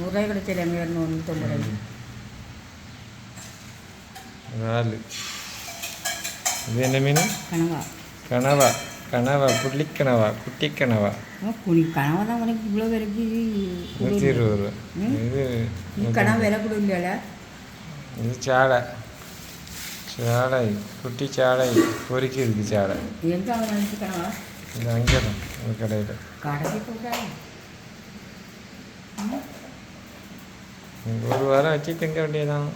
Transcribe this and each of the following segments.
நூறுரூவாய் கிடைச்சல எங்கே இரநூறு நூற்றம்பது ரூபாய் இறால் இது என்ன மீன்? கனவா. கனவா. கனவா புள்ளிக்கனவா குட்டிக்கனவா? ஆ, குனி கனவா தான் உனக்கு இவ்வளோ விலைக்கு நூற்றி இருபது ரூபா. இது கனவு விலை கூட இல்லையால இது சாடை. சாடை. குட்டி சாடை. பொறுக்கி இருக்கு சாடை. எங்கே கனவா? இது அங்கே தான் இந்த கடையில். கடைக்கு போட்டாங்க ஒரு வாரம் வச்சு திங்க வேண்டியதான்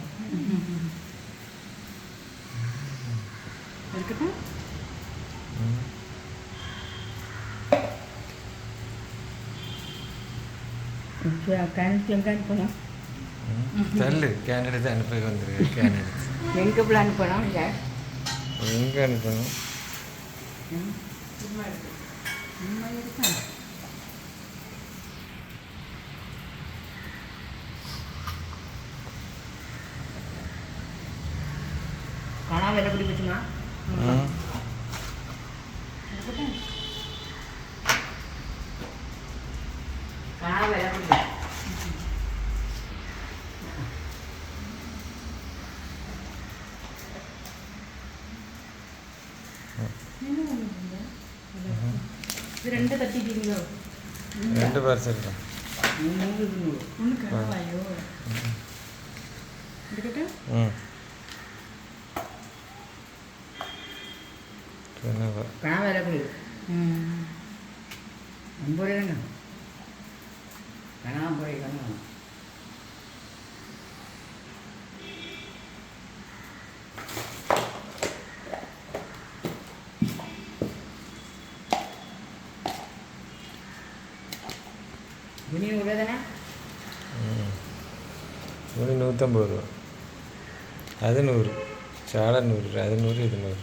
தள்ளு. கேன் எடுத்து அனுப்பி வந்துருக்கு கேன் எடுத்து. எங்கே அனுப்பணும் இல்லை எங்கே அனுப்பணும்? சும்மா இருக்கேன் கனவா விலை பிடி வச்சுமா ம். கனவா விலை பிடி இது ரெண்டு தட்டிட்டீங்களோ ரெண்டு பார்சல் தான் நூறு நூறு ஒன்று கனவாயோ இருக்கட்டும் ம் கனவா கனவா விலை ஐம்பது ரூபாய்க்கு துணி நூறு தானே ஒரு நூற்றம்பது ரூபா. அது நூறு. சாடை நூறு அது நூறு இது நூறு.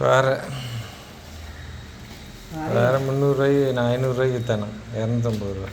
வேறு வேறு முந்நூறுரூவாய்க்கு நான் ஐநூறுரூவாய்க்கு விற்றானே இரநூத்தம்பது ரூபா